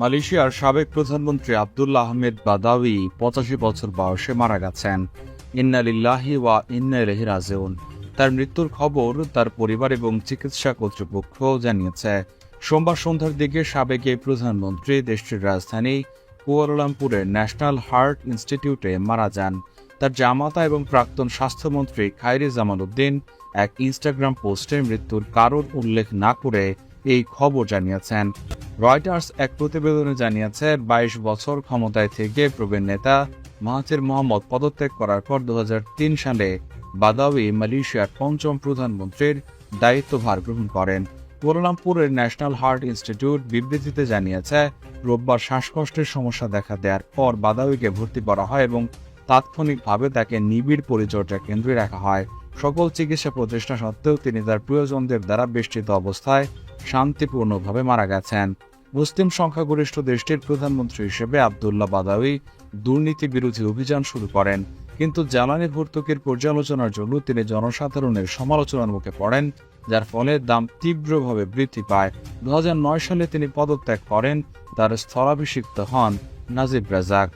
মালয়েশিয়ার সাবেক প্রধানমন্ত্রী আবদুল্লাহ আহমেদ বাদাউই পঁচাশি বছর বয়সে মারা গেছেন। ইন্নালিল্লাহি ওয়া ইন্না ইলাইহি রাজিউন। তার মৃত্যুর খবর তার পরিবার এবং চিকিৎসা কর্তৃপক্ষ জানিয়েছে। সোমবার সন্ধ্যার দিকে সাবেক এই প্রধানমন্ত্রী দেশটির রাজধানী কুয়ালালামপুরের ন্যাশনাল হার্ট ইনস্টিটিউটে মারা যান। তার জামাতা এবং প্রাক্তন স্বাস্থ্যমন্ত্রী খাইরি জামাল উদ্দিন এক ইনস্টাগ্রাম পোস্টে মৃত্যুর কারণ উল্লেখ না করে এই খবর জানিয়েছেন। রয়টার্স এক প্রতিবেদনে জানিয়েছে, বাইশ বছর ক্ষমতায় থেকে প্রবীণ নেতা মাহাথির মোহাম্মদ পদত্যাগ করার পর দু হাজার তিন সালে বাদাউই, মালয়েশিয়ার পঞ্চম প্রধানমন্ত্রীর দায়িত্বভার গ্রহণ করেন। কুয়ালালামপুরের ন্যাশনাল হার্ট ইনস্টিটিউট বিবৃতিতে জানিয়েছে, রোববার শ্বাসকষ্টের সমস্যা দেখা দেওয়ার পর বাদাউইকে ভর্তি করা হয় এবং তাৎক্ষণিকভাবে তাকে নিবিড় পরিচর্যা কেন্দ্রে রাখা হয়। সকল চিকিৎসা প্রচেষ্টা সত্ত্বেও তিনি তার প্রিয়জনদের দ্বারা বেষ্টিত অবস্থায় শান্তিপূর্ণভাবে মারা গেছেন। মুসলিম সংখ্যাগরিষ্ঠ দেশটির প্রধানমন্ত্রী হিসেবে আবদুল্লাহ বাদাউই দুর্নীতি বিরোধী অভিযান শুরু করেন। কিন্তু জ্বালানি ভর্তুকির পর্যালোচনার জন্য তিনি জনসাধারণের সমালোচনার মুখে পড়েন, যার ফলে দাম তীব্রভাবে বৃদ্ধি পায়। দু হাজার নয় সালে তিনি পদত্যাগ করেন, তার স্থলাভিষিক্ত হন নাজিব রাজাক।